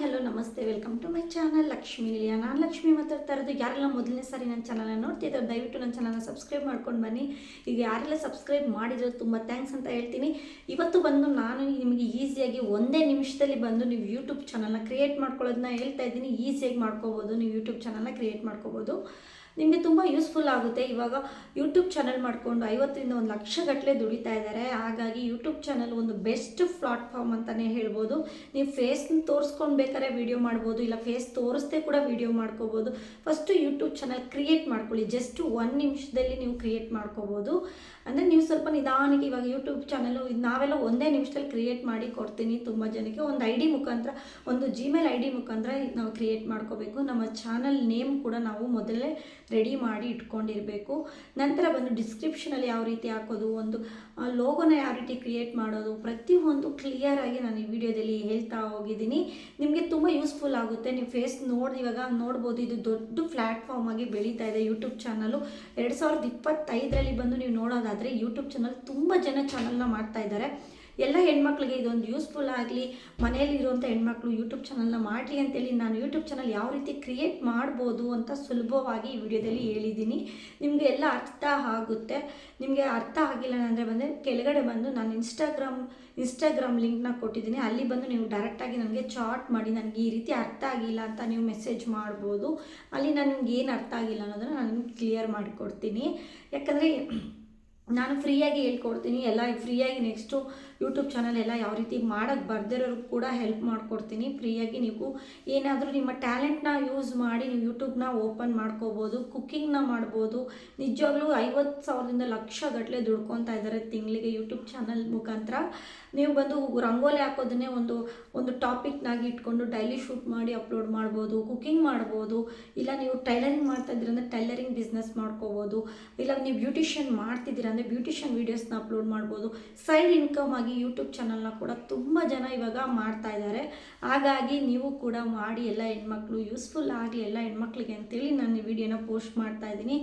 Hello, ನಮಸ್ತೆ, welcome to my channel Lakshmi ಲಿಯಾ ನಾನು ಲಕ್ಷ್ಮಿ ಮಾತಾಡ್ತಾ ಇರೋದು ಯಾರೆಲ್ಲ ಮೊದಲನೇ ಸಾರಿ ನನ್ನ ಚಾನಲ್ನ ನೋಡ್ತಿದ್ದಾರೆ, ದಯವಿಟ್ಟು ನನ್ನ ಚಾನಲ್ನ ಸಬ್ಸ್ಕ್ರೈಬ್ ಮಾಡ್ಕೊಂಡು ಬನ್ನಿ. ಈಗ ಯಾರೆಲ್ಲ ಸಬ್ಸ್ಕ್ರೈಬ್ ಮಾಡಿದ್ರೆ ತುಂಬ ಥ್ಯಾಂಕ್ಸ್ ಅಂತ ಹೇಳ್ತೀನಿ. ಇವತ್ತು ಬಂದು ನಾನು ನಿಮಗೆ ಈಸಿಯಾಗಿ ಒಂದೇ ನಿಮಿಷದಲ್ಲಿ ಬಂದು ನೀವು ಯೂಟ್ಯೂಬ್ ಚಾನಲ್ನ ಕ್ರಿಯೇಟ್ ಮಾಡ್ಕೊಳ್ಳೋದನ್ನ ಹೇಳ್ತಾ ಇದ್ದೀನಿ. ಈಸಿಯಾಗಿ ಮಾಡ್ಕೋಬೋದು, ನೀವು ಯೂಟ್ಯೂಬ್ ಚಾನಲ್ನ ಕ್ರಿಯೇಟ್ ಮಾಡ್ಕೋಬೋದು. ನಿಮಗೆ ತುಂಬ ಯೂಸ್ಫುಲ್ ಆಗುತ್ತೆ. ಇವಾಗ ಯೂಟ್ಯೂಬ್ ಚಾನಲ್ ಮಾಡಿಕೊಂಡು ಐವತ್ತರಿಂದ ಒಂದು ಲಕ್ಷ ಗಟ್ಟಲೆ ದುಡಿತಾ ಇದ್ದಾರೆ. ಹಾಗಾಗಿ ಯೂಟ್ಯೂಬ್ ಚಾನಲ್ ಒಂದು ಬೆಸ್ಟ್ ಪ್ಲಾಟ್ಫಾರ್ಮ್ ಅಂತಲೇ ಹೇಳ್ಬೋದು. ನೀವು ಫೇಸ್ನ ತೋರಿಸ್ಕೊಂಡು ಬೇಕಾದ್ರೆ ವೀಡಿಯೋ ಮಾಡ್ಬೋದು, ಇಲ್ಲ ಫೇಸ್ ತೋರಿಸ್ದೆ ಕೂಡ ವೀಡಿಯೋ ಮಾಡ್ಕೋಬೋದು. ಫಸ್ಟು ಯೂಟ್ಯೂಬ್ ಚಾನಲ್ ಕ್ರಿಯೇಟ್ ಮಾಡ್ಕೊಳ್ಳಿ. ಜಸ್ಟ್ ಒನ್ ನಿಮಿಷದಲ್ಲಿ ನೀವು ಕ್ರಿಯೇಟ್ ಮಾಡ್ಕೋಬೋದು. ಅಂದರೆ ನೀವು ಸ್ವಲ್ಪ ನಿಧಾನಕ್ಕೆ ಇವಾಗ ಯೂಟ್ಯೂಬ್ ಚಾನಲು ನಾವೆಲ್ಲ ಒಂದೇ ನಿಮಿಷದಲ್ಲಿ ಕ್ರಿಯೇಟ್ ಮಾಡಿ ಕೊಡ್ತೀನಿ ತುಂಬ ಜನಕ್ಕೆ. ಒಂದು ಐ ಡಿ ಮುಖಾಂತರ, ಒಂದು ಜಿಮೇಲ್ ಐ ಡಿ ಮುಖಾಂತರ ನಾವು ಕ್ರಿಯೇಟ್ ಮಾಡ್ಕೋಬೇಕು. ನಮ್ಮ ಚಾನಲ್ ನೇಮ್ ಕೂಡ ನಾವು ಮೊದಲೇ ರೆಡಿ ಮಾಡಿ ಇಟ್ಕೊಂಡಿರಬೇಕು. ನಂತರ ಬಂದು ಡಿಸ್ಕ್ರಿಪ್ಷನಲ್ಲಿ ಯಾವ ರೀತಿ ಹಾಕೋದು, ಒಂದು ಲೋಗೋನ ಯಾವ ರೀತಿ ಕ್ರಿಯೇಟ್ ಮಾಡೋದು, ಪ್ರತಿಯೊಂದು ಕ್ಲಿಯರಾಗಿ ನಾನು ಈ ವಿಡಿಯೋದಲ್ಲಿ ಹೇಳ್ತಾ ಹೋಗಿದ್ದೀನಿ. ನಿಮಗೆ ತುಂಬ ಯೂಸ್ಫುಲ್ ಆಗುತ್ತೆ. ನೀವು ಫೇಸ್ ನೋಡಿ ಇವಾಗ ನೋಡ್ಬೋದು, ಇದು ದೊಡ್ಡ ಪ್ಲ್ಯಾಟ್ಫಾರ್ಮ್ ಆಗಿ ಬೆಳೀತಾ ಇದೆ ಯೂಟ್ಯೂಬ್ ಚಾನಲು ಎರಡು ಸಾವಿರದ ಇಪ್ಪತ್ತೈದರಲ್ಲಿ ಬಂದು ನೀವು ನೋಡೋದಾದರೆ ಯೂಟ್ಯೂಬ್ ಚಾನಲ್ ತುಂಬ ಜನ ಚಾನಲ್ನ ಮಾಡ್ತಾ ಇದ್ದಾರೆ. ಎಲ್ಲ ಹೆಣ್ಮಕ್ಳಿಗೆ ಇದೊಂದು ಯೂಸ್ಫುಲ್ ಆಗಲಿ ಮನೆಯಲ್ಲಿರುವಂಥ ಹೆಣ್ಮಕ್ಳು ಯೂಟ್ಯೂಬ್ ಚಾನಲ್ನ ಮಾಡಲಿ ಅಂತೇಳಿ ನಾನು ಯೂಟ್ಯೂಬ್ ಚಾನಲ್ ಯಾವ ರೀತಿ ಕ್ರಿಯೇಟ್ ಮಾಡ್ಬೋದು ಅಂತ ಸುಲಭವಾಗಿ ಈ ವಿಡಿಯೋದಲ್ಲಿ ಹೇಳಿದ್ದೀನಿ. ನಿಮಗೆ ಎಲ್ಲ ಅರ್ಥ ಆಗುತ್ತೆ. ನಿಮಗೆ ಅರ್ಥ ಆಗಿಲ್ಲ ಅಂದರೆ ಬಂದರೆ ಕೆಳಗಡೆ ಬಂದು ನಾನು ಇನ್ಸ್ಟಾಗ್ರಾಮ್ ಇನ್ಸ್ಟಾಗ್ರಾಮ್ ಲಿಂಕ್ನ ಕೊಟ್ಟಿದ್ದೀನಿ. ಅಲ್ಲಿ ಬಂದು ನೀವು ಡೈರೆಕ್ಟಾಗಿ ನನಗೆ ಚಾಟ್ ಮಾಡಿ, ನನಗೆ ಈ ರೀತಿ ಅರ್ಥ ಆಗಿಲ್ಲ ಅಂತ ನೀವು ಮೆಸೇಜ್ ಮಾಡ್ಬೋದು. ಅಲ್ಲಿ ನಾನು ನಿಮ್ಗೆ ಏನು ಅರ್ಥ ಆಗಿಲ್ಲ ಅನ್ನೋದನ್ನು ನಾನು ಕ್ಲಿಯರ್ ಮಾಡಿಕೊಡ್ತೀನಿ. ಯಾಕಂದರೆ ನಾನು ಫ್ರೀಯಾಗಿ ಹೇಳ್ಕೊಡ್ತೀನಿ. ಎಲ್ಲ ಫ್ರೀಯಾಗಿ ನೆಕ್ಸ್ಟು ಯೂಟ್ಯೂಬ್ ಚಾನಲ್ ಎಲ್ಲ ಯಾವ ರೀತಿ ಮಾಡೋಕ್ಕೆ ಬರ್ದಿರೋರು ಕೂಡ ಹೆಲ್ಪ್ ಮಾಡಿಕೊಡ್ತೀನಿ. ಫ್ರೀಯಾಗಿ ನೀವು ಏನಾದರೂ ನಿಮ್ಮ ಟ್ಯಾಲೆಂಟ್ನ ಯೂಸ್ ಮಾಡಿ ನೀವು ಯೂಟ್ಯೂಬ್ನ ಓಪನ್ ಮಾಡ್ಕೋಬೋದು ಕುಕ್ಕಿಂಗ್ನ ಮಾಡ್ಬೋದು. ನಿಜವಾಗ್ಲೂ ಐವತ್ತು ಸಾವಿರದಿಂದ ಲಕ್ಷ ಗಟ್ಟಲೆ ದುಡ್ಕೊತಾ ಇದ್ದಾರೆ ತಿಂಗಳಿಗೆ ಯೂಟ್ಯೂಬ್ ಚಾನಲ್ ಮುಖಾಂತರ. ನೀವು ಬಂದು ರಂಗೋಲಿ ಹಾಕೋದನ್ನೇ ಒಂದು ಒಂದು ಟಾಪಿಕ್ನಾಗಿ ಇಟ್ಕೊಂಡು ಡೈಲಿ ಶೂಟ್ ಮಾಡಿ ಅಪ್ಲೋಡ್ ಮಾಡ್ಬೋದು ಕುಕ್ಕಿಂಗ್ ಮಾಡ್ಬೋದು. ಇಲ್ಲ ನೀವು ಟೈಲರಿಂಗ್ ಮಾಡ್ತಾ ಇದ್ದೀರ ಅಂದರೆ ಟೈಲರಿಂಗ್ ಬಿಸ್ನೆಸ್ ಮಾಡ್ಕೋಬೋದು. ಇಲ್ಲ ನೀವು ಬ್ಯೂಟಿಷಿಯನ್ ಮಾಡ್ತಿದ್ದೀರ ಅಂದರೆ ಬ್ಯೂಟಿಷಿಯನ್ ವೀಡಿಯೋಸ್ನ ಅಪ್ಲೋಡ್ ಮಾಡ್ಬೋದು. ಸೈಡ್ ಇನ್ಕಮ್ ಆಗಿ ಯೂಟ್ಯೂಬ್ ಚಾನಲ್ನ ಕೂಡ ತುಂಬ ಜನ ಇವಾಗ ಮಾಡ್ತಾ ಇದ್ದಾರೆ. ಹಾಗಾಗಿ ನೀವು ಕೂಡ ಮಾಡಿ ಎಲ್ಲ ಹೆಣ್ಮಕ್ಳು ಯೂಸ್ಫುಲ್ ಆಗಲಿ ಎಲ್ಲ ಹೆಣ್ಮಕ್ಳಿಗೆ ಅಂತೇಳಿ ನಾನು ಈ ವಿಡಿಯೋನ ಪೋಸ್ಟ್ ಮಾಡ್ತಾ ಇದ್ದೀನಿ.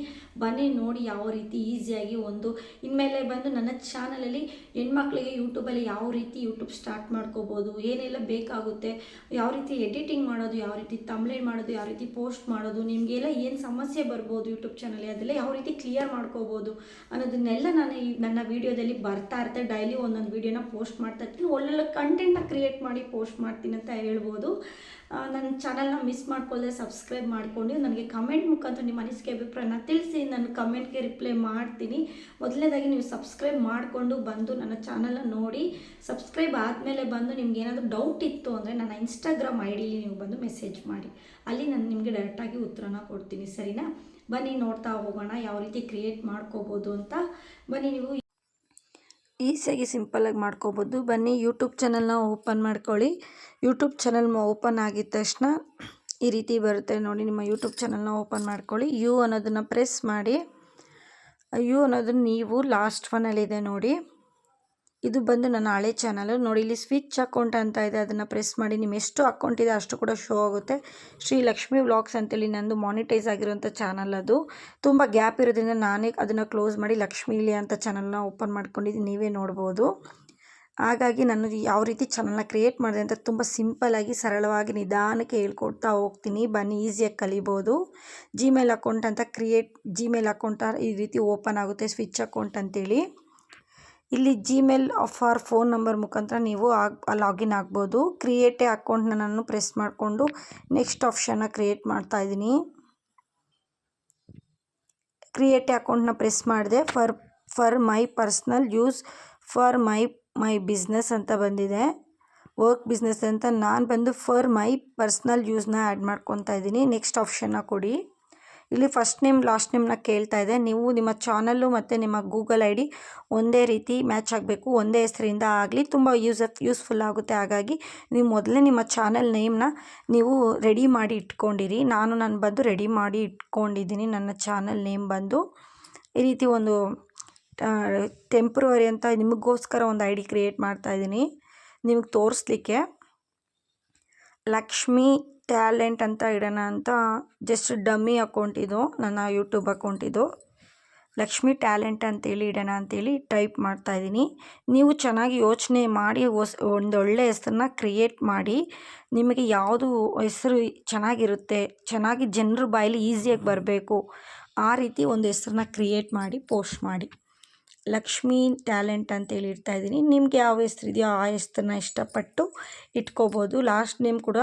ಬನ್ನಿ, ನೋಡಿ ಯಾವ ರೀತಿ ಈಸಿಯಾಗಿ ಒಂದು ಇನ್ಮೇಲೆ ಬಂದು ನನ್ನ ಚಾನಲಲ್ಲಿ ಹೆಣ್ಮಕ್ಳಿಗೆ ಯೂಟ್ಯೂಬಲ್ಲಿ ಯಾವ ರೀತಿ ಯೂಟ್ಯೂಬ್ ಸ್ಟಾರ್ಟ್ ಮಾಡ್ಕೋಬೋದು, ಏನೆಲ್ಲ ಬೇಕಾಗುತ್ತೆ, ಯಾವ ರೀತಿ ಎಡಿಟಿಂಗ್ ಮಾಡೋದು, ಯಾವ ರೀತಿ ತಮ್ಲೇಟ್ ಮಾಡೋದು, ಯಾವ ರೀತಿ ಪೋಸ್ಟ್ ಮಾಡೋದು, ನಿಮಗೆಲ್ಲ ಏನು ಸಮಸ್ಯೆ ಬರ್ಬೋದು ಯೂಟ್ಯೂಬ್ ಚಾನಲ್ಲಿ ಅದೆಲ್ಲ ಯಾವ ರೀತಿ ಕ್ಲಿಯರ್ ಮಾಡ್ಕೋಬೋದು ಅನ್ನೋದನ್ನೆಲ್ಲ ನಾನು ಈ ನನ್ನ ವೀಡಿಯೋದಲ್ಲಿ ಬರ್ತಾ ಇರ್ತೆ ಡೈಲಿ ಒಂದೊಂದು ವೀಡಿಯೋನ ಪೋಸ್ಟ್ ಮಾಡ್ತಾ ಇರ್ತೀನಿ. ಒಳ್ಳೊಳ್ಳೆ ಕಂಟೆಂಟ್ನ ಕ್ರಿಯೇಟ್ ಮಾಡಿ ಪೋಸ್ಟ್ ಮಾಡ್ತೀನಿ ಅಂತ ಹೇಳ್ಬೋದು. ನನ್ನ ಚಾನಲ್ನ ಮಿಸ್ ಮಾಡ್ಕೊಳ್ಳದೆ ಸಬ್ಸ್ಕ್ರೈಬ್ ಮಾಡ್ಕೊಂಡು ನನಗೆ ಕಮೆಂಟ್ ಮುಖಾಂತರ ನಿಮ್ಮ ಅನಿಸಿಕೆ, ಅಭಿಪ್ರಾಯನ ತಿಳಿಸಿ. ನಾನು ಕಮೆಂಟ್ಗೆ ರಿಪ್ಲೈ ಮಾಡ್ತೀನಿ. ಮೊದಲನೇದಾಗಿ ನೀವು ಸಬ್ಸ್ಕ್ರೈಬ್ ಮಾಡಿಕೊಂಡು ಬಂದು ನನ್ನ ಚಾನಲ್ನ ನೋಡಿ. ಸಬ್ಸ್ಕ್ರೈಬ್ ಆದಮೇಲೆ ಬಂದು ನಿಮ್ಗೆ ಏನಾದರೂ ಡೌಟ್ ಇತ್ತು ಅಂದರೆ ನನ್ನ ಇನ್ಸ್ಟಾಗ್ರಾಮ್ ಐ ಡಿಲಿ ನೀವು ಬಂದು ಮೆಸೇಜ್ ಮಾಡಿ. ಅಲ್ಲಿ ನಾನು ನಿಮಗೆ ಡೈರೆಕ್ಟಾಗಿ ಉತ್ತರನ ಕೊಡ್ತೀನಿ. ಸರಿನಾ? ಬನ್ನಿ ನೋಡ್ತಾ ಹೋಗೋಣ, ಯಾವ ರೀತಿ ಕ್ರಿಯೇಟ್ ಮಾಡ್ಕೋಬೋದು ಅಂತ. ಬನ್ನಿ ನೀವು ಈಸಿಯಾಗಿ ಸಿಂಪಲ್ಲಾಗಿ ಮಾಡ್ಕೋಬೋದು. ಬನ್ನಿ, ಯೂಟ್ಯೂಬ್ ಚಾನಲ್ನ ಓಪನ್ ಮಾಡ್ಕೊಳ್ಳಿ. ಯೂಟ್ಯೂಬ್ ಚಾನಲ್ ಓಪನ್ ಆಗಿದ ತಕ್ಷಣ ಈ ರೀತಿ ಬರುತ್ತೆ ನೋಡಿ, ನಿಮ್ಮ ಯೂಟ್ಯೂಬ್ ಚಾನಲ್ನ ಓಪನ್ ಮಾಡ್ಕೊಳ್ಳಿ. ಯು ಅನ್ನೋದನ್ನು ಪ್ರೆಸ್ ಮಾಡಿ. ಯು ಅನ್ನೋದನ್ನು ನೀವು ಲಾಸ್ಟ್ ಒನ್ನಲ್ಲಿದೆ ನೋಡಿ. ಇದು ಬಂದು ನನ್ನ ಹಳೆ ಚಾನಲ್ ನೋಡಿ, ಇಲ್ಲಿ ಸ್ವಿಚ್ ಅಕೌಂಟ್ ಅಂತ ಇದೆ. ಅದನ್ನು ಪ್ರೆಸ್ ಮಾಡಿ ನಿಮ್ಮ ಎಷ್ಟು ಅಕೌಂಟ್ ಇದೆ ಅಷ್ಟು ಕೂಡ ಶೋ ಆಗುತ್ತೆ. ಶ್ರೀ ಲಕ್ಷ್ಮಿ ವ್ಲಾಗ್ಸ್ ಅಂತೇಳಿ ನಂದು ಮಾನಿಟೈಸ್ ಆಗಿರುವಂಥ ಚಾನಲ್ ಅದು. ತುಂಬ ಗ್ಯಾಪ್ ಇರೋದ್ರಿಂದ ನಾನೇ ಅದನ್ನು ಕ್ಲೋಸ್ ಮಾಡಿ ಲಕ್ಷ್ಮೀಲಿ ಅಂತ ಚಾನಲ್ನ ಓಪನ್ ಮಾಡ್ಕೊಂಡಿದ್ದು ನೀವೇ ನೋಡ್ಬೋದು. ಹಾಗಾಗಿ ನಾನು ಯಾವ ರೀತಿ ಚಾನಲ್ನ ಕ್ರಿಯೇಟ್ ಮಾಡಿದೆ ಅಂತ ತುಂಬ ಸಿಂಪಲ್ಲಾಗಿ ಸರಳವಾಗಿ, ನಿಧಾನಕ್ಕೆ ಹೇಳ್ಕೊಡ್ತಾ ಹೋಗ್ತೀನಿ. ಬನ್ನಿ ಈಸಿಯಾಗಿ ಕಲಿಬೋದು. ಜಿಮೇಲ್ ಅಕೌಂಟ್ ಅಂತ ಕ್ರಿಯೇಟ್ ಜಿಮೇಲ್ ಅಕೌಂಟ್ ಈ ರೀತಿ ಓಪನ್ ಆಗುತ್ತೆ ಸ್ವಿಚ್ ಅಕೌಂಟ್ ಅಂತೇಳಿ. ಇಲ್ಲಿ ಜಿಮೇಲ್ ಆರ್ ಫೋನ್ ನಂಬರ್ ಮುಖಾಂತರ ನೀವು ಆಗ್ ಲಾಗಿನ್ ಆಗ್ಬೋದು. ಕ್ರಿಯೇಟ್ ಎ ಅಕೌಂಟ್ನ ನಾನು ಪ್ರೆಸ್ ಮಾಡಿಕೊಂಡು ನೆಕ್ಸ್ಟ್ ಆಪ್ಷನ್ನ ಕ್ರಿಯೇಟ್ ಮಾಡ್ತಾ ಇದ್ದೀನಿ. ಕ್ರಿಯೇಟ್ ಅಕೌಂಟ್ನ ಪ್ರೆಸ್ ಮಾಡಿದೆ. For for my personal use for my my business ಅಂತ ಬಂದಿದೆ. ವರ್ಕ್ ಬಿಸ್ನೆಸ್ ಅಂತ ನಾನು ಬಂದು ಫಾರ್ ಮೈ ಪರ್ಸ್ನಲ್ ಯೂಸ್ನ ಆ್ಯಡ್ ಮಾಡ್ಕೊತಾ ಇದ್ದೀನಿ. ನೆಕ್ಸ್ಟ್ ಆಪ್ಷನ್ನ ಕೊಡಿ. ಇಲ್ಲಿ ಫಸ್ಟ್ ನೇಮ್ ಲಾಸ್ಟ್ ನೇಮ್ನ ಕೇಳ್ತಾ ಇದೆ. ನೀವು ನಿಮ್ಮ ಚಾನಲ್ಲು ಮತ್ತು ನಿಮ್ಮ ಗೂಗಲ್ ಐ ಡಿ ಒಂದೇ ರೀತಿ ಮ್ಯಾಚ್ ಆಗಬೇಕು. ಒಂದೇ ಹೆಸರಿಂದ ಆಗಲಿ ತುಂಬ ಯೂಸ್ ಯೂಸ್ಫುಲ್ ಆಗುತ್ತೆ. ಹಾಗಾಗಿ ನೀವು ಮೊದಲೇ ನಿಮ್ಮ ಚಾನಲ್ ನೇಮ್ನ ನೀವು ರೆಡಿ ಮಾಡಿ ಇಟ್ಕೊಂಡಿರಿ. ನಾನು ನಾನು ಬಂದು ರೆಡಿ ಮಾಡಿ ಇಟ್ಕೊಂಡಿದ್ದೀನಿ ನನ್ನ ಚಾನಲ್ ನೇಮ್ ಬಂದು. ಈ ರೀತಿ ಒಂದು ಟೆಂಪ್ರವರಿ ಅಂತ ನಿಮಗೋಸ್ಕರ ಒಂದು ಐ ಡಿ ಕ್ರಿಯೇಟ್ ಮಾಡ್ತಾಯಿದ್ದೀನಿ ನಿಮಗೆ ತೋರಿಸ್ಲಿಕ್ಕೆ ಲಕ್ಷ್ಮಿ ಟ್ಯಾಲೆಂಟ್ ಅಂತ ಇಡೋಣ ಅಂತ ಜಸ್ಟ್ ಡಮ್ಮಿ ಅಕೌಂಟ್ ಇದು, ನನ್ನ ಯೂಟ್ಯೂಬ್ ಅಕೌಂಟ್ ಇದು. ಲಕ್ಷ್ಮಿ ಟ್ಯಾಲೆಂಟ್ ಅಂತೇಳಿ ಇಡೋಣ ಅಂತೇಳಿ ಟೈಪ್ ಮಾಡ್ತಾಯಿದ್ದೀನಿ ನೀವು ಚೆನ್ನಾಗಿ ಯೋಚನೆ ಮಾಡಿ, ಹೊಸ್ ಒಂದೊಳ್ಳೆ ಹೆಸ್ರನ್ನ ಕ್ರಿಯೇಟ್ ಮಾಡಿ, ನಿಮಗೆ ಯಾವುದು ಹೆಸರು ಚೆನ್ನಾಗಿರುತ್ತೆ, ಚೆನ್ನಾಗಿ ಜನರ ಬಾಯಲ್ಲಿ ಈಸಿಯಾಗಿ ಬರಬೇಕು, ಆ ರೀತಿ ಒಂದು ಹೆಸ್ರನ್ನ ಕ್ರಿಯೇಟ್ ಮಾಡಿ ಪೋಸ್ಟ್ ಮಾಡಿ. ಲಕ್ಷ್ಮೀ ಟ್ಯಾಲೆಂಟ್ ಅಂತೇಳಿ ಇಡ್ತಾಯಿದ್ದೀನಿ ನಿಮ್ಗೆ ಯಾವ ಹೆಸ್ರು ಇದೆಯೋ ಆ ಹೆಸ್ರನ್ನ ಇಷ್ಟಪಟ್ಟು ಇಟ್ಕೋಬೋದು. ಲಾಸ್ಟ್ ನೇಮ್ ಕೂಡ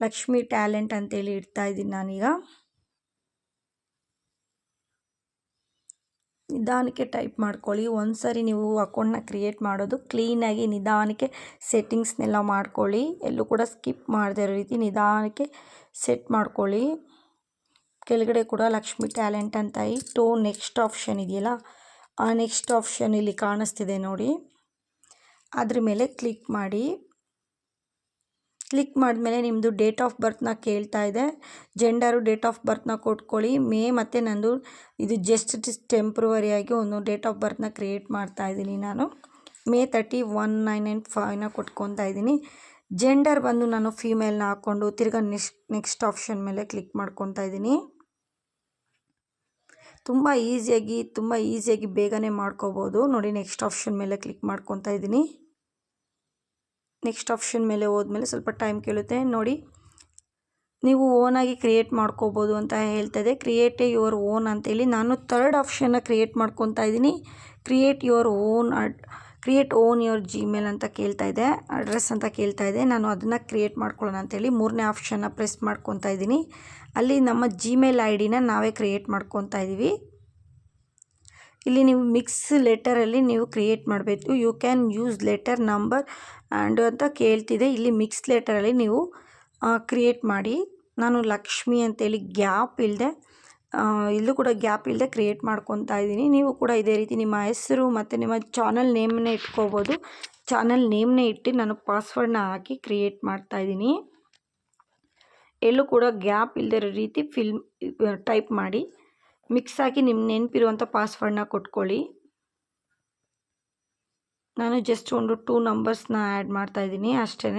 ಲಕ್ಷ್ಮಿ ಟ್ಯಾಲೆಂಟ್ ಅಂತೇಳಿ ಇಡ್ತಾ ಇದ್ದೀನಿ ನಾನೀಗ. ನಿಧಾನಕ್ಕೆ ಟೈಪ್ ಮಾಡ್ಕೊಳ್ಳಿ. ಒಂದು ಸರಿ ನೀವು ಅಕೌಂಟ್ನ ಕ್ರಿಯೇಟ್ ಮಾಡೋದು ಕ್ಲೀನಾಗಿ ನಿಧಾನಕ್ಕೆ ಸೆಟ್ಟಿಂಗ್ಸ್ನೆಲ್ಲ ಮಾಡ್ಕೊಳ್ಳಿ. ಎಲ್ಲೂ ಕೂಡ ಸ್ಕಿಪ್ ಮಾಡದೇ ಇರೋ ರೀತಿ ನಿಧಾನಕ್ಕೆ ಸೆಟ್ ಮಾಡ್ಕೊಳ್ಳಿ. ಕೆಳಗಡೆ ಕೂಡ ಲಕ್ಷ್ಮಿ ಟ್ಯಾಲೆಂಟ್ ಅಂತ ಇಟ್ಟು ನೆಕ್ಸ್ಟ್ ಆಪ್ಷನ್ ಇದೆಯಲ್ಲ, ಆ ನೆಕ್ಸ್ಟ್ ಆಪ್ಷನ್ ಇಲ್ಲಿ ಕಾಣಿಸ್ತಿದೆ ನೋಡಿ. ಅದ್ರ ಮೇಲೆ ಕ್ಲಿಕ್ ಮಾಡಿ. ಕ್ಲಿಕ್ ಮಾಡಿದ್ಮೇಲೆ ನಿಮ್ಮದು ಡೇಟ್ ಆಫ್ ಬರ್ತ್ನ ಕೇಳ್ತಾ ಇದೆ. ಜೆಂಡರು ಡೇಟ್ ಆಫ್ ಬರ್ತ್ನ ಕೊಟ್ಕೊಳ್ಳಿ. ಮೇ ಮತ್ತು ನಂದು ಇದು ಜಸ್ಟ್ ಟೆಂಪ್ರವರಿಯಾಗಿ ಒಂದು ಡೇಟ್ ಆಫ್ ಬರ್ತ್ನ ಕ್ರಿಯೇಟ್ ಮಾಡ್ತಾ ಇದ್ದೀನಿ ನಾನು. May thirty one nine nine ಫೈವ್ನ ಕೊಟ್ಕೊತಾ ಇದ್ದೀನಿ. ಜೆಂಡರ್ ಬಂದು ನಾನು ಫೀಮೇಲ್ನ ಹಾಕ್ಕೊಂಡು ತಿರ್ಗಾ ನೆಕ್ಸ್ಟ್ ನೆಕ್ಸ್ಟ್ ಆಪ್ಷನ್ ಮೇಲೆ ಕ್ಲಿಕ್ ಮಾಡ್ಕೊತಾ ಇದ್ದೀನಿ. ತುಂಬ ಈಸಿಯಾಗಿ ತುಂಬ ಈಸಿಯಾಗಿ ಬೇಗನೆ ಮಾಡ್ಕೋಬೋದು. ನೋಡಿ ನೆಕ್ಸ್ಟ್ ಆಪ್ಷನ್ ಮೇಲೆ ಕ್ಲಿಕ್ ಮಾಡ್ಕೊತಾ ಇದ್ದೀನಿ. ನೆಕ್ಸ್ಟ್ ಆಪ್ಷನ್ ಮೇಲೆ ಹೋದ್ಮೇಲೆ ಸ್ವಲ್ಪ ಟೈಮ್ ಕೇಳುತ್ತೆ. ನೋಡಿ, ನೀವು ಓನಾಗಿ ಕ್ರಿಯೇಟ್ ಮಾಡ್ಕೋಬೋದು ಅಂತ ಹೇಳ್ತಾಯಿದೆ ಕ್ರಿಯೇಟ್ ಯುವರ್ ಓನ್ ಅಂತೇಳಿ ನಾನು ತರ್ಡ್ ಆಪ್ಷನ್ನ ಕ್ರಿಯೇಟ್ ಮಾಡ್ಕೊತಾ ಇದ್ದೀನಿ. Create your own ad create own your Gmail ಅಂತ ಕೇಳ್ತಾ ಇದೆ ಅಡ್ರೆಸ್ ಅಂತ ಕೇಳ್ತಾ ಇದೆ. ನಾನು ಅದನ್ನು ಕ್ರಿಯೇಟ್ ಮಾಡ್ಕೊಳ್ಳೋಣ ಅಂತೇಳಿ ಮೂರನೇ ಆಪ್ಷನ್ನ ಪ್ರೆಸ್ ಮಾಡ್ಕೊತಾ ಇದ್ದೀನಿ. ಅಲ್ಲಿ ನಮ್ಮ ಜಿಮೇಲ್ ಐ ಡಿನ ನಾವೇ ಕ್ರಿಯೇಟ್ ಮಾಡ್ಕೊತಾ ಇದ್ದೀವಿ. ಇಲ್ಲಿ ನೀವು ಮಿಕ್ಸ್ ಲೆಟರಲ್ಲಿ ನೀವು ಕ್ರಿಯೇಟ್ ಮಾಡಬೇಕು. You can use letter number and ಅಂತ ಕೇಳ್ತಿದೆ ಇಲ್ಲಿ ಮಿಕ್ಸ್ ಲೆಟರಲ್ಲಿ ನೀವು ಕ್ರಿಯೇಟ್ ಮಾಡಿ. ನಾನು ಲಕ್ಷ್ಮಿ ಅಂತೇಳಿ ಗ್ಯಾಪ್ ಇಲ್ಲದೆ ಇಲ್ಲೂ ಕೂಡ ಗ್ಯಾಪ್ ಇಲ್ಲದೆ ಕ್ರಿಯೇಟ್ ಮಾಡ್ಕೊತಾ ಇದ್ದೀನಿ. ನೀವು ಕೂಡ ಇದೇ ರೀತಿ ನಿಮ್ಮ ಹೆಸರು ಮತ್ತು ನಿಮ್ಮ ಚಾನಲ್ ನೇಮನ್ನೇ ಇಟ್ಕೋಬೋದು. ಚಾನಲ್ ನೇಮ್ನೇ ಇಟ್ಟು ನಾನು ಪಾಸ್ವರ್ಡ್ನ ಹಾಕಿ ಕ್ರಿಯೇಟ್ ಮಾಡ್ತಾ ಇದ್ದೀನಿ. ಎಲ್ಲೂ ಕೂಡ ಗ್ಯಾಪ್ ಇಲ್ಲದೆ ರೀತಿ ಫಿಲ್ಮ್ ಟೈಪ್ ಮಾಡಿ. ಮಿಕ್ಸ್ ಆಗಿ ನಿಮ್ಮ ನೆನಪಿರುವಂಥ ಪಾಸ್ವರ್ಡ್ನ ಕೊಟ್ಕೊಳ್ಳಿ. ನಾನು ಜಸ್ಟ್ ಒಂದು ಟೂ ನಂಬರ್ಸ್ನ ಆ್ಯಡ್ ಮಾಡ್ತಾ ಇದ್ದೀನಿ ಅಷ್ಟೇ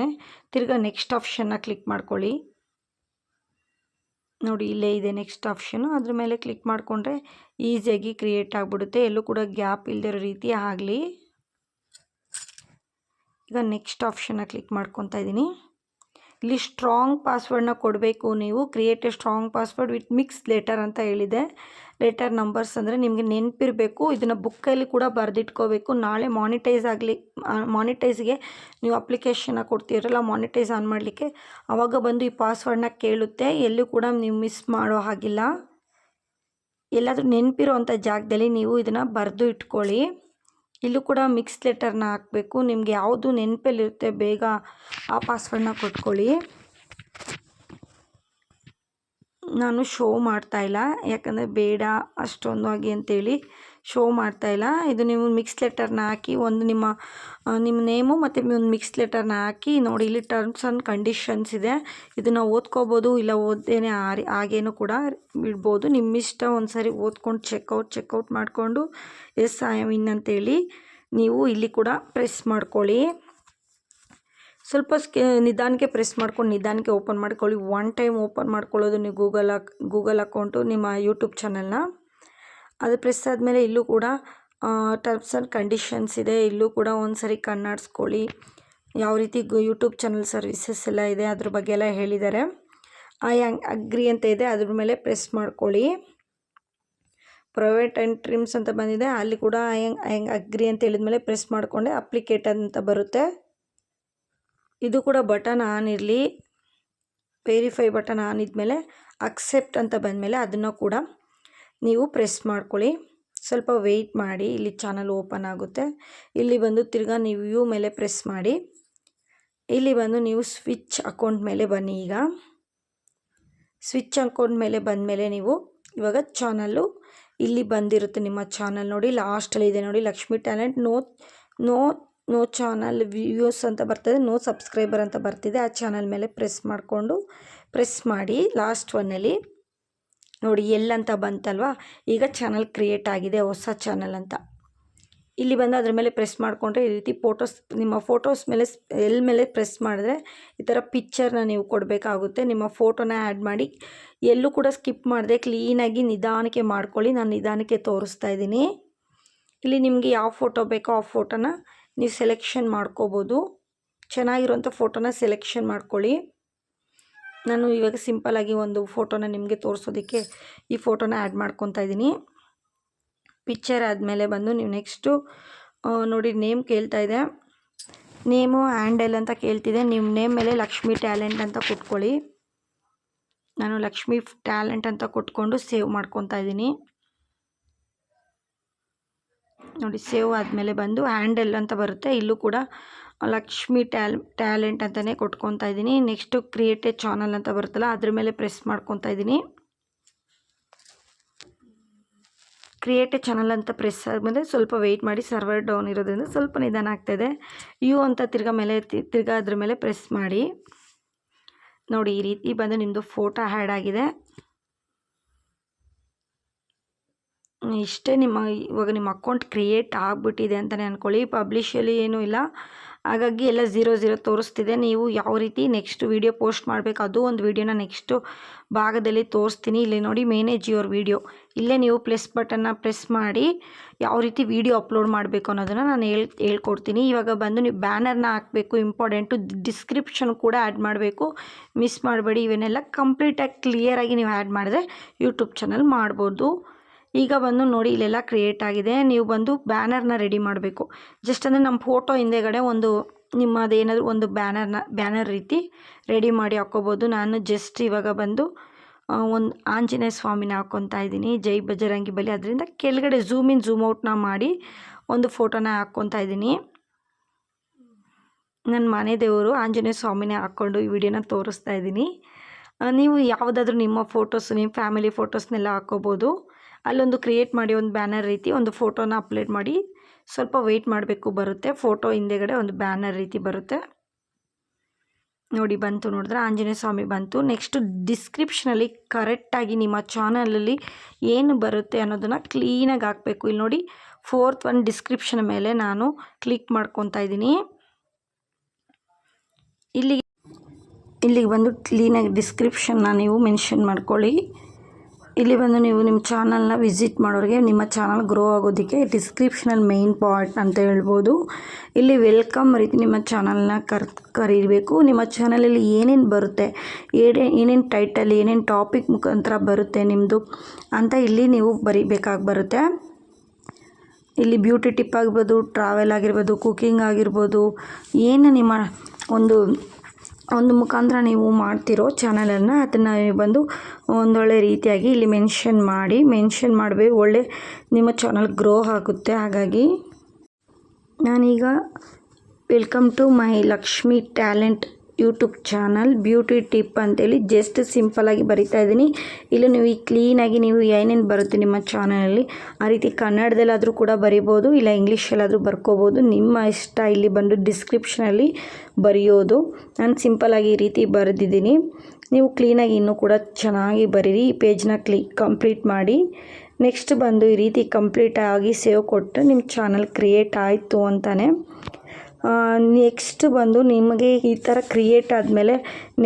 ತಿರ್ಗಾ ನೆಕ್ಸ್ಟ್ ಆಪ್ಷನ್ನ ಕ್ಲಿಕ್ ಮಾಡ್ಕೊಳ್ಳಿ. ನೋಡಿ, ಇಲ್ಲೇ ಇದೆ ನೆಕ್ಸ್ಟ್ ಆಪ್ಷನು ಅದ್ರ ಮೇಲೆ ಕ್ಲಿಕ್ ಮಾಡಿಕೊಂಡ್ರೆ ಈಸಿಯಾಗಿ ಕ್ರಿಯೇಟ್ ಆಗಿಬಿಡುತ್ತೆ. ಎಲ್ಲೂ ಕೂಡ ಗ್ಯಾಪ್ ಇಲ್ಲದಿರೋ ರೀತಿ ಆಗಲಿ. ಈಗ ನೆಕ್ಸ್ಟ್ ಆಪ್ಷನ್ನ ಕ್ಲಿಕ್ ಮಾಡ್ಕೊತಾ ಇದ್ದೀನಿ. ಇಲ್ಲಿ ಸ್ಟ್ರಾಂಗ್ ಪಾಸ್ವರ್ಡ್ನ ಕೊಡಬೇಕು ನೀವು. Create a strong password with mix letter ಅಂತ ಹೇಳಿದೆ. ಲೆಟರ್ ನಂಬರ್ಸ್ ಅಂದರೆ ನಿಮಗೆ ನೆನಪಿರಬೇಕು. ಇದನ್ನು ಬುಕ್ಕಲ್ಲಿ ಕೂಡ ಬರೆದಿಟ್ಕೋಬೇಕು. ನಾಳೆ ಮಾನಿಟೈಸ್ ಆಗಲಿ ಮಾನಿಟೈಸ್ಗೆ ನೀವು ಅಪ್ಲಿಕೇಶನ್ನ ಕೊಡ್ತೀರಲ್ಲ, ಮಾನಿಟೈಸ್ ಆನ್ ಮಾಡಲಿಕ್ಕೆ ಆವಾಗ ಬಂದು ಈ ಪಾಸ್ವರ್ಡ್ನ ಕೇಳುತ್ತೆ. ಎಲ್ಲೂ ಕೂಡ ನೀವು ಮಿಸ್ ಮಾಡೋ ಹಾಗಿಲ್ಲ. ಎಲ್ಲಾದರೂ ನೆನಪಿರೋ ಜಾಗದಲ್ಲಿ ನೀವು ಇದನ್ನು ಬರೆದು ಇಟ್ಕೊಳ್ಳಿ. ಇಲ್ಲೂ ಕೂಡ ಮಿಕ್ಸ್ ಲೆಟರ್ನ ಹಾಕಬೇಕು. ನಿಮಗೆ ಯಾವುದು ನೆನಪಲ್ಲಿರುತ್ತೆ ಬೇಗ ಆ ಪಾಸ್ವರ್ಡನ್ನ ಕೊಟ್ಕೊಳ್ಳಿ. ನಾನು ಶೋ ಮಾಡ್ತಾಯಿಲ್ಲ ಯಾಕಂದರೆ ಬೇಡ ಅಷ್ಟೊಂದು ಆಗಿ ಅಂತೇಳಿ. ಶೋ ಮಾಡ್ತಾ ಇಲ್ಲ. ಇದು ನೀವು ಮಿಕ್ಸ್ ಲೆಟರ್ನ ಹಾಕಿ ಒಂದು ನಿಮ್ಮ ನಿಮ್ಮ ನೇಮು ಮತ್ತು ಒಂದು ಮಿಕ್ಸ್ ಲೆಟರ್ನ ಹಾಕಿ ನೋಡಿ, ಇಲ್ಲಿ ಟರ್ಮ್ಸ್ ಆ್ಯಂಡ್ ಕಂಡೀಷನ್ಸ್ ಇದೆ. ಇದನ್ನು ಓದ್ಕೋಬೋದು, ಇಲ್ಲ ಓದ್ದೇನೆ ಆರಿ, ಹಾಗೇನು ಕೂಡ ಇಡ್ಬೋದು. ನಿಮ್ಮ ಇಷ್ಟ ಒಂದು ಸರಿ ಓದ್ಕೊಂಡು ಚೆಕ್ಔಟ್ ಚೆಕ್ಔಟ್ ಮಾಡಿಕೊಂಡು ಎಸ್, ಐ, ಎಂ, ಇನ್ ಅಂತೇಳಿ ನೀವು ಇಲ್ಲಿ ಕೂಡ ಪ್ರೆಸ್ ಮಾಡ್ಕೊಳ್ಳಿ. ಸ್ವಲ್ಪ ಸ್ಕೆ, ನಿಧಾನಕ್ಕೆ ಪ್ರೆಸ್ ಮಾಡ್ಕೊಂಡು ನಿಧಾನಕ್ಕೆ ಓಪನ್ ಮಾಡ್ಕೊಳ್ಳಿ. ಒನ್ ಟೈಮ್ ಓಪನ್ ಮಾಡ್ಕೊಳ್ಳೋದು ನೀವು ಗೂಗಲ್ ಅಕ್ ಗೂಗಲ್ ಅಕೌಂಟು ನಿಮ್ಮ ಯೂಟ್ಯೂಬ್ ಚಾನಲ್ನ ಅದು ಪ್ರೆಸ್ ಆದಮೇಲೆ ಇಲ್ಲೂ ಕೂಡ ಟರ್ಮ್ಸ್ ಆ್ಯಂಡ್ ಕಂಡೀಷನ್ಸ್ ಇದೆ. ಇಲ್ಲೂ ಕೂಡ ಒಂದು ಸರಿ ಕಣ್ಣಾಡಿಸ್ಕೊಳ್ಳಿ. ಯಾವ ರೀತಿ ಯೂಟ್ಯೂಬ್ ಚಾನಲ್ ಸರ್ವಿಸಸ್ ಎಲ್ಲ ಇದೆ ಅದ್ರ ಬಗ್ಗೆ ಎಲ್ಲ ಹೇಳಿದ್ದಾರೆ. ಐ ಅಗ್ರಿ ಅಂತ ಇದೆ. ಅದ್ರ ಮೇಲೆ ಪ್ರೆಸ್ ಮಾಡ್ಕೊಳ್ಳಿ. ಪ್ರೈವೇಟ್ ಆ್ಯಂಡ್ ಟ್ರಿಮ್ಸ್ ಅಂತ ಬಂದಿದೆ. ಅಲ್ಲಿ ಕೂಡ ಐ ಹೆಂಗ್ ಅಗ್ರಿ ಅಂತ ಹೇಳಿದ್ಮೇಲೆ ಪ್ರೆಸ್ ಮಾಡಿಕೊಂಡೆ. ಅಪ್ಲಿಕೇಟ್ ಅಂತ ಬರುತ್ತೆ. ಇದು ಕೂಡ ಬಟನ್ ಆನ್ ಇರಲಿ. ವೆರಿಫೈ ಬಟನ್ ಆನ್ ಇದ್ಮೇಲೆ ಅಕ್ಸೆಪ್ಟ್ ಅಂತ ಬಂದಮೇಲೆ ಅದನ್ನು ಕೂಡ ನೀವು ಪ್ರೆಸ್ ಮಾಡ್ಕೊಳ್ಳಿ. ಸ್ವಲ್ಪ ವೆಯ್ಟ್ ಮಾಡಿ. ಇಲ್ಲಿ ಚಾನಲ್ ಓಪನ್ ಆಗುತ್ತೆ. ಇಲ್ಲಿ ಬಂದು ತಿರ್ಗಾ ನೀವು ಮೇಲೆ ಪ್ರೆಸ್ ಮಾಡಿ. ಇಲ್ಲಿ ಬಂದು ನೀವು ಸ್ವಿಚ್ ಅಕೌಂಟ್ ಮೇಲೆ ಬನ್ನಿ ಈಗ. ಸ್ವಿಚ್ ಅಕೌಂಟ್ ಮೇಲೆ ಬಂದ ಮೇಲೆ ನೀವು ಇವಾಗ ಚಾನಲ್ಲು ಇಲ್ಲಿ ಬಂದಿರುತ್ತೆ ನಿಮ್ಮ ಚಾನಲ್ ನೋಡಿ. ಲಾಸ್ಟಲ್ಲಿ ಇದೆ ನೋಡಿ. Lakshmi talent no no no channel views ಅಂತ ಬರ್ತದೆ. ನೋ ಸಬ್ಸ್ಕ್ರೈಬರ್ ಅಂತ ಬರ್ತಿದೆ. ಆ ಚಾನಲ್ ಮೇಲೆ ಪ್ರೆಸ್ ಮಾಡಿಕೊಂಡು ಪ್ರೆಸ್ ಮಾಡಿ ಲಾಸ್ಟ್ ಒನ್ನಲ್ಲಿ ನೋಡಿ ಎಲ್ಲಂತ ಬಂತಲ್ವಾ? ಈಗ ಚಾನಲ್ ಕ್ರಿಯೇಟ್ ಆಗಿದೆ, ಹೊಸ ಚಾನಲ್ ಅಂತ. ಇಲ್ಲಿ ಬಂದು ಅದ್ರ ಮೇಲೆ ಪ್ರೆಸ್ ಮಾಡಿಕೊಂಡ್ರೆ ಈ ರೀತಿ ಫೋಟೋಸ್ ನಿಮ್ಮ ಫೋಟೋಸ್ ಮೇಲೆ ಎಲ್ ಮೇಲೆ ಪ್ರೆಸ್ ಮಾಡಿದ್ರೆ ಈ ಥರ ಪಿಕ್ಚರ್ನ ನೀವು ಕೊಡಬೇಕಾಗುತ್ತೆ. ನಿಮ್ಮ ಫೋಟೋನ ಆ್ಯಡ್ ಮಾಡಿ, ಎಲ್ಲೂ ಕೂಡ ಸ್ಕಿಪ್ ಮಾಡಿದೆ ಕ್ಲೀನಾಗಿ ನಿಧಾನಕ್ಕೆ ಮಾಡ್ಕೊಳ್ಳಿ. ನಾನು ನಿಧಾನಕ್ಕೆ ತೋರಿಸ್ತಾ ಇದ್ದೀನಿ. ಇಲ್ಲಿ ನಿಮಗೆ ಯಾವ ಫೋಟೋ ಬೇಕೋ ಆ ಫೋಟೋನ ನೀವು ಸೆಲೆಕ್ಷನ್ ಮಾಡ್ಕೋಬೋದು. ಚೆನ್ನಾಗಿರುವಂಥ ಫೋಟೋನ ಸೆಲೆಕ್ಷನ್ ಮಾಡ್ಕೊಳ್ಳಿ. ನಾನು ಇವಾಗ ಸಿಂಪಲ್ಲಾಗಿ ಒಂದು ಫೋಟೋನ ನಿಮಗೆ ತೋರಿಸೋದಕ್ಕೆ ಈ ಫೋಟೋನ ಆ್ಯಡ್ ಮಾಡ್ಕೊತಾ ಇದ್ದೀನಿ. ಪಿಕ್ಚರ್ ಆದಮೇಲೆ ಬಂದು ನೀವು ನೆಕ್ಸ್ಟು ನೋಡಿ ನೇಮ್ ಕೇಳ್ತಾ ಇದೆ. ನೇಮು ಹ್ಯಾಂಡಲ್ ಅಂತ ಕೇಳ್ತಿದೆ. ನಿಮ್ಮ ನೇಮ್ ಮೇಲೆ ಲಕ್ಷ್ಮಿ ಟ್ಯಾಲೆಂಟ್ ಅಂತ ಕೊಟ್ಕೊಳ್ಳಿ. ನಾನು ಲಕ್ಷ್ಮಿ ಟ್ಯಾಲೆಂಟ್ ಅಂತ ಕೊಟ್ಕೊಂಡು ಸೇವ್ ಮಾಡ್ಕೊತಾ ಇದ್ದೀನಿ. ನೋಡಿ, ಸೇವ್ ಆದಮೇಲೆ ಬಂದು ಹ್ಯಾಂಡಲ್ ಅಂತ ಬರುತ್ತೆ. ಇಲ್ಲೂ ಕೂಡ ಲಕ್ಷ್ಮಿ ಟ್ಯಾಲ್, ಟ್ಯಾಲೆಂಟ್ ಅಂತಲೇ ಕೊಟ್ಕೊತಾ ಇದ್ದೀನಿ. ನೆಕ್ಸ್ಟು ಕ್ರಿಯೇಟ್ ಎ ಚಾನಲ್ ಅಂತ ಬರುತ್ತಲ್ಲ, ಅದ್ರ ಮೇಲೆ ಪ್ರೆಸ್ ಮಾಡ್ಕೊತಾ ಇದ್ದೀನಿ. ಕ್ರಿಯೇಟ್ ಎ ಚಾನಲ್ ಅಂತ ಪ್ರೆಸ್ ಆದಮೇಲೆ ಸ್ವಲ್ಪ ವೆಯ್ಟ್ ಮಾಡಿ ಸರ್ವರ್ ಡೌನ್ ಇರೋದ್ರಿಂದ ಸ್ವಲ್ಪ ನಿಧಾನ ಆಗ್ತಾಯಿದೆ ಯು ಅಂತ ತಿರ್ಗಾ ಮೇಲೆ ತಿರ್ಗಾ ಅದ್ರ ಮೇಲೆ ಪ್ರೆಸ್ ಮಾಡಿ. ನೋಡಿ, ಈ ರೀತಿ ಬಂದು ನಿಮ್ಮದು ಫೋಟೋ ಹ್ಯಾಡ್ ಆಗಿದೆ. ಇಷ್ಟೇ ನಿಮ್ಮ, ಇವಾಗ ನಿಮ್ಮ ಅಕೌಂಟ್ ಕ್ರಿಯೇಟ್ ಆಗಿಬಿಟ್ಟಿದೆ ಅಂತಲೇ ಅಂದ್ಕೊಳ್ಳಿ ಪಬ್ಲಿಷಲ್ಲಿ ಏನೂ ಇಲ್ಲ. ಹಾಗಾಗಿ ಎಲ್ಲ ಝೀರೋ ಝೀರೋ ತೋರಿಸ್ತಿದೆ. ನೀವು ಯಾವ ರೀತಿ ನೆಕ್ಸ್ಟ್ ವೀಡಿಯೋ ಪೋಸ್ಟ್ ಮಾಡಬೇಕು ಅದು ಒಂದು ವೀಡಿಯೋನ ನೆಕ್ಸ್ಟು ಭಾಗದಲ್ಲಿ ತೋರಿಸ್ತೀನಿ. ಇಲ್ಲಿ ನೋಡಿ ಮೇನೇಜ್ ಯುವರ್ ವೀಡಿಯೋ ಇಲ್ಲೇ ನೀವು ಪ್ಲಸ್ ಬಟನ್ನ ಪ್ರೆಸ್ ಮಾಡಿ ಯಾವ ರೀತಿ ವೀಡಿಯೋ ಅಪ್ಲೋಡ್ ಮಾಡಬೇಕು ಅನ್ನೋದನ್ನು ನಾನು ಹೇಳ್, ಹೇಳ್ಕೊಡ್ತೀನಿ. ಇವಾಗ ಬಂದು ನೀವು ಬ್ಯಾನರ್ನ ಹಾಕಬೇಕು ಇಂಪಾರ್ಟೆಂಟು ಡಿಸ್ಕ್ರಿಪ್ಷನ್ ಕೂಡ ಆ್ಯಡ್ ಮಾಡಬೇಕು. ಮಿಸ್ ಮಾಡಬೇಡಿ, ಇವನ್ನೆಲ್ಲ ಕಂಪ್ಲೀಟಾಗಿ ಕ್ಲಿಯರಾಗಿ ನೀವು ಆ್ಯಡ್ ಮಾಡಿದ್ರೆ ಯೂಟ್ಯೂಬ್ ಚಾನಲ್ ಮಾಡ್ಬೋದು. ಈಗ ಬಂದು ನೋಡಿ ಇಲ್ಲೆಲ್ಲ ಕ್ರಿಯೇಟ್ ಆಗಿದೆ. ನೀವು ಬಂದು ಬ್ಯಾನರ್ನ ರೆಡಿ ಮಾಡಬೇಕು. ಜಸ್ಟ್ ಅಂದರೆ ನಮ್ಮ ಫೋಟೋ ಹಿಂದೆಗಡೆ ಒಂದು ನಿಮ್ಮದೇನಾದರೂ ಒಂದು ಬ್ಯಾನರ್ನ ಬ್ಯಾನರ್ ರೀತಿ ರೆಡಿ ಮಾಡಿ ಹಾಕ್ಕೋಬೋದು. ನಾನು ಜಸ್ಟ್ ಇವಾಗ ಬಂದು ಒಂದು ಆಂಜನೇಯ ಸ್ವಾಮಿನ ಹಾಕ್ಕೊತಾ ಇದ್ದೀನಿ. ಜೈ ಬಜರಂಗಿ ಬಲಿ. ಅದರಿಂದ ಕೆಳಗಡೆ ಝೂಮ್ ಇನ್ ಝೂಮ್ ಔಟ್ನ ಮಾಡಿ ಒಂದು ಫೋಟೋನ ಹಾಕ್ಕೊತಾ ಇದ್ದೀನಿ. ನನ್ನ ಮನೆ ದೇವರು ಆಂಜನೇಯ ಸ್ವಾಮಿನೇ ಹಾಕ್ಕೊಂಡು ಈ ವಿಡಿಯೋನ ತೋರಿಸ್ತಾ ಇದ್ದೀನಿ. ನೀವು ಯಾವುದಾದ್ರೂ ನಿಮ್ಮ ಫೋಟೋಸ್ ನಿಮ್ಮ ಫ್ಯಾಮಿಲಿ ಫೋಟೋಸ್ನೆಲ್ಲ ಹಾಕ್ಕೋಬೋದು. ಅಲ್ಲೊಂದು ಕ್ರಿಯೇಟ್ ಮಾಡಿ, ಒಂದು ಬ್ಯಾನರ್ ರೀತಿ, ಒಂದು ಫೋಟೋನ ಅಪ್ಲೋಡ್ ಮಾಡಿ, ಸ್ವಲ್ಪ ವೆಯ್ಟ್ ಮಾಡಬೇಕು ಬರುತ್ತೆ. ಫೋಟೋ ಹಿಂದೆಗಡೆ ಒಂದು ಬ್ಯಾನರ್ ರೀತಿ ಬರುತ್ತೆ. ನೋಡಿ, ಬಂತು ನೋಡಿದ್ರೆ, ಆಂಜನೇಯ ಸ್ವಾಮಿ ಬಂತು. ನೆಕ್ಸ್ಟ್ ಡಿಸ್ಕ್ರಿಪ್ಷನಲ್ಲಿ ಕರೆಕ್ಟಾಗಿ ನಿಮ್ಮ ಚಾನಲಲ್ಲಿ ಏನು ಬರುತ್ತೆ ಅನ್ನೋದನ್ನು ಕ್ಲೀನಾಗಿ ಹಾಕಬೇಕು. ಇಲ್ಲಿ ನೋಡಿ ಫೋರ್ತ್ ಒನ್ ಡಿಸ್ಕ್ರಿಪ್ಷನ್ ಮೇಲೆ ನಾನು ಕ್ಲಿಕ್ ಮಾಡ್ಕೊತಾ ಇದ್ದೀನಿ. ಇಲ್ಲಿಗೆ ಇಲ್ಲಿಗೆ ಬಂದು ಕ್ಲೀನಾಗಿ ಡಿಸ್ಕ್ರಿಪ್ಷನ್ನ ನೀವು ಮೆನ್ಷನ್ ಮಾಡ್ಕೊಳ್ಳಿ. ಇಲ್ಲಿ ಬಂದು ನೀವು ನಿಮ್ಮ ಚಾನಲ್ನ ವಿಸಿಟ್ ಮಾಡೋರಿಗೆ ನಿಮ್ಮ ಚಾನಲ್ ಗ್ರೋ ಆಗೋದಕ್ಕೆ ಡಿಸ್ಕ್ರಿಪ್ಷನಲ್ಲಿ ಮೇಯ್ನ್ ಪಾಯಿಂಟ್ ಅಂತ ಹೇಳ್ಬೋದು. ಇಲ್ಲಿ ವೆಲ್ಕಮ್ ರೀತಿ ನಿಮ್ಮ ಚಾನಲ್ನ ಕರ್, ಕರೀಬೇಕು. ನಿಮ್ಮ ಚಾನಲಲ್ಲಿ ಏನೇನು ಬರುತ್ತೆ, ಏನೇ, ಏನೇನು ಟೈಟಲ್, ಏನೇನು ಟಾಪಿಕ್ ಮುಖಾಂತರ ಬರುತ್ತೆ ನಿಮ್ಮದು ಅಂತ ಇಲ್ಲಿ ನೀವು ಬರೀಬೇಕಾಗಿ ಬರುತ್ತೆ. ಇಲ್ಲಿ ಬ್ಯೂಟಿ ಟಿಪ್ ಆಗಿರ್ಬೋದು, ಟ್ರಾವೆಲ್ ಆಗಿರ್ಬೋದು, ಕುಕಿಂಗ್ ಆಗಿರ್ಬೋದು, ಏನು ನಿಮ್ಮ ಒಂದು ಒಂದು ಮುಖಾಂತರ ನೀವು ಮಾಡ್ತಿರೋ ಚಾನಲನ್ನು ಅದನ್ನು ಬಂದು ಒಂದೊಳ್ಳೆ ರೀತಿಯಾಗಿ ಇಲ್ಲಿ ಮೆನ್ಷನ್ ಮಾಡಿ, ಮೆನ್ಷನ್ ಮಾಡಬೇಕು. ಒಳ್ಳೆ ನಿಮ್ಮ ಚಾನಲ್ ಗ್ರೋ ಆಗುತ್ತೆ. ಹಾಗಾಗಿ ನಾನೀಗ welcome to my Lakshmi talent YouTube channel beauty tip ಅಂತೇಳಿ ಜಸ್ಟ್ ಸಿಂಪಲಾಗಿ ಬರಿತಾ ಇದ್ದೀನಿ. ಇಲ್ಲಿ ನೀವು ಈ ಕ್ಲೀನಾಗಿ ನೀವು ಏನೇನು ಬರುತ್ತೆ ನಿಮ್ಮ ಚಾನಲಲ್ಲಿ, ಆ ರೀತಿ ಕನ್ನಡದಲ್ಲಾದರೂ ಕೂಡ ಬರಿಬೋದು, ಇಲ್ಲ ಇಂಗ್ಲೀಷಲ್ಲಾದರೂ ಬರ್ಕೋಬೋದು. ನಿಮ್ಮ ಇಷ್ಟ ಇಲ್ಲಿ ಬಂದು ಡಿಸ್ಕ್ರಿಪ್ಷನಲ್ಲಿ ಬರೆಯೋದು. ನಾನು ಸಿಂಪಲಾಗಿ ಈ ರೀತಿ ಬರೆದಿದ್ದೀನಿ. ನೀವು ಕ್ಲೀನಾಗಿ ಇನ್ನೂ ಕೂಡ ಚೆನ್ನಾಗಿ ಬರೀರಿ, ಈ ಪೇಜ್ನ ಕ್ಲೀ ಕಂಪ್ಲೀಟ್ ಮಾಡಿ. ನೆಕ್ಸ್ಟ್ ಬಂದು ಈ ರೀತಿ ಕಂಪ್ಲೀಟ್ ಆಗಿ ಸೇವ್ ಕೊಟ್ಟು ನಿಮ್ಮ ಚಾನಲ್ ಕ್ರಿಯೇಟ್ ಆಯಿತು ಅಂತಲೇ ನೆಕ್ಸ್ಟ್ ಬಂದು ನಿಮಗೆ ಈ ಥರ ಕ್ರಿಯೇಟ್ ಆದಮೇಲೆ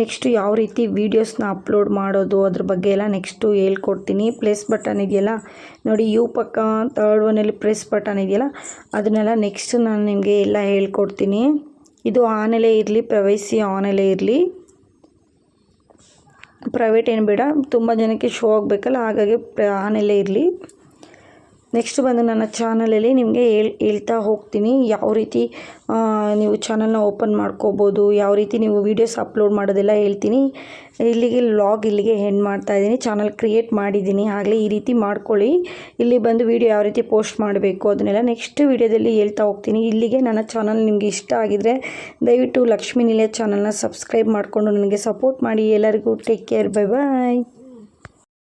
ನೆಕ್ಸ್ಟ್ ಯಾವ ರೀತಿ ವೀಡಿಯೋಸ್ನ ಅಪ್ಲೋಡ್ ಮಾಡೋದು, ಅದ್ರ ಬಗ್ಗೆ ಎಲ್ಲ ನೆಕ್ಸ್ಟು ಹೇಳ್ಕೊಡ್ತೀನಿ. ಪ್ಲೇಸ್ ಬಟನ್ ಇದೆಯಲ್ಲ? ನೋಡಿ, ಯು ಪಕ್ಕ ತರ್ಡ್ ಒನಲ್ಲಿ ಪ್ರೆಸ್ ಬಟನ್ ಇದೆಯಲ್ಲ? ಅದನ್ನೆಲ್ಲ ನೆಕ್ಸ್ಟ್ ನಾನು ನಿಮಗೆ ಎಲ್ಲ ಹೇಳ್ಕೊಡ್ತೀನಿ. ಇದು ಆನಲ್ಲೇ ಇರಲಿ ಪ್ರೈವಸಿ ಆನಲ್ಲೇ ಇರಲಿ. ಪ್ರೈವೇಟ್ ಏನು ಬೇಡ, ತುಂಬ ಜನಕ್ಕೆ ಶೋ ಆಗಬೇಕಲ್ಲ, ಹಾಗಾಗಿ ಆನಲ್ಲೇ ಇರಲಿ. ನೆಕ್ಸ್ಟ್ ಬಂದು ನನ್ನ ಚಾನಲಲ್ಲಿ ನಿಮಗೆ ಹೇಳ್, ಹೇಳ್ತಾ ಹೋಗ್ತೀನಿ. ಯಾವ ರೀತಿ ನೀವು ಚಾನಲ್ನ ಓಪನ್ ಮಾಡ್ಕೋಬೋದು, ಯಾವ ರೀತಿ ನೀವು ವೀಡಿಯೋಸ್ ಅಪ್ಲೋಡ್ ಮಾಡೋದೆಲ್ಲ ಹೇಳ್ತೀನಿ. ಇಲ್ಲಿಗೆ ಲಾಗ್ ಇಲ್ಲಿಗೆ ಹೆಂಡ್ ಮಾಡ್ತಾ ಇದ್ದೀನಿ. ಚಾನಲ್ ಕ್ರಿಯೇಟ್ ಮಾಡಿದ್ದೀನಿ. ಆಗಲೇ ಈ ರೀತಿ ಮಾಡ್ಕೊಳ್ಳಿ. ಇಲ್ಲಿ ಬಂದು ವೀಡಿಯೋ ಯಾವ ರೀತಿ ಪೋಸ್ಟ್ ಮಾಡಬೇಕು ಅದನ್ನೆಲ್ಲ ನೆಕ್ಸ್ಟ್ ವೀಡಿಯೋದಲ್ಲಿ ಹೇಳ್ತಾ ಹೋಗ್ತೀನಿ. ಇಲ್ಲಿಗೆ ನನ್ನ ಚಾನಲ್ ನಿಮಗೆ ಇಷ್ಟ ಆಗಿದರೆ ದಯವಿಟ್ಟು ಲಕ್ಷ್ಮೀ ನಿಲಯ ಚಾನಲ್ನ ಸಬ್ಸ್ಕ್ರೈಬ್ ಮಾಡಿಕೊಂಡು ನನಗೆ ಸಪೋರ್ಟ್ ಮಾಡಿ. ಎಲ್ಲರಿಗೂ ಟೇಕ್ ಕೇರ್ ಬೈ ಬಾಯ್